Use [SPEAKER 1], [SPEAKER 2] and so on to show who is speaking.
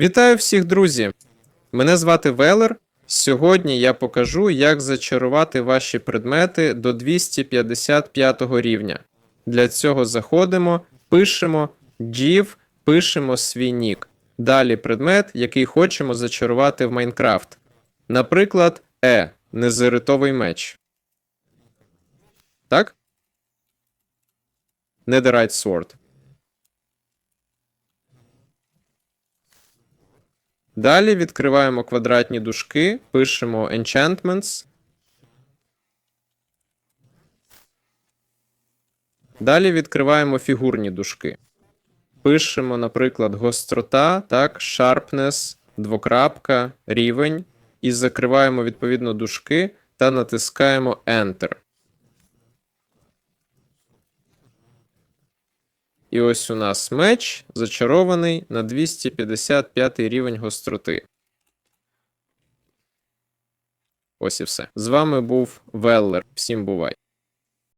[SPEAKER 1] Вітаю всіх, друзі! Мене звати Велер. Сьогодні я покажу, як зачарувати ваші предмети до 255 рівня. Для цього заходимо, пишемо div, пишемо свій нік. Далі предмет, який хочемо зачарувати в Майнкрафт. Наприклад, E – незеритовий меч. Так? Netherite Sword. Далі відкриваємо квадратні дужки, пишемо Enchantments. Далі відкриваємо фігурні дужки. Пишемо, наприклад, гострота, так, sharpness, двокрапка, рівень. І закриваємо відповідно дужки та натискаємо Enter. І ось у нас меч зачарований на 255 рівень гостроти. Ось і все. З вами був Веллер. Всім бувай!